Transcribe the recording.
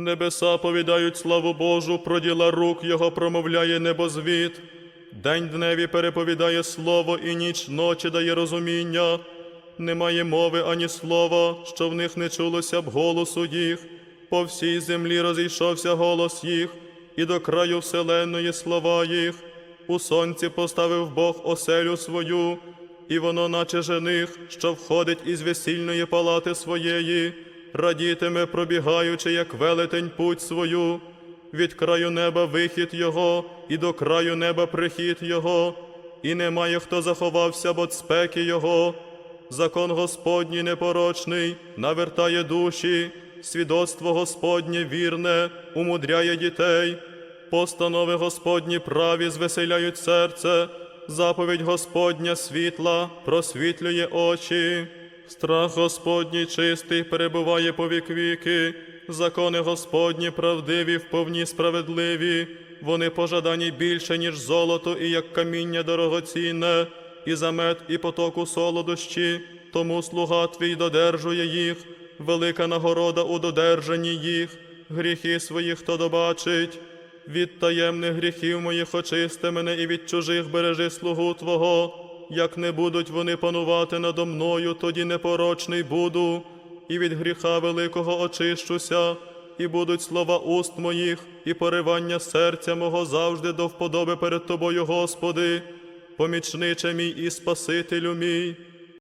Небеса повідають славу Божу, про діла рук Його промовляє небозвід. День дневі переповідає слово, і ніч ночі дає розуміння. Немає мови ані слова, що в них не чулося б голосу їх. По всій землі розійшовся голос їх, і до краю вселенної слова їх. У сонці поставив Бог оселю свою, і воно, наче жених, що входить із весільної палати своєї, радітиме, пробігаючи, як велетень путь свою. Від краю неба вихід його, і до краю неба прихід його, і немає хто заховався от спеки його. Закон Господній непорочний навертає душі, свідоцтво Господнє вірне, умудряє дітей. Постанови Господні праві звеселяють серце, заповідь Господня світла просвітлює очі. Страх Господній чистий перебуває по вік віки, закони Господні правдиві, вповні справедливі, вони пожадані більше, ніж золото, і як каміння дорогоцінне, і за мед, і потоку солодощі, тому слуга твій додержує їх, велика нагорода у додержанні їх, гріхи свої хто добачить. Від таємних гріхів моїх очисти мене і від чужих бережи слугу Твого. Як не будуть вони панувати надо мною, тоді непорочний буду, і від гріха великого очищуся, і будуть слова уст моїх, і поривання серця мого завжди до вподоби перед Тобою, Господи, помічниче мій і Спасителю мій.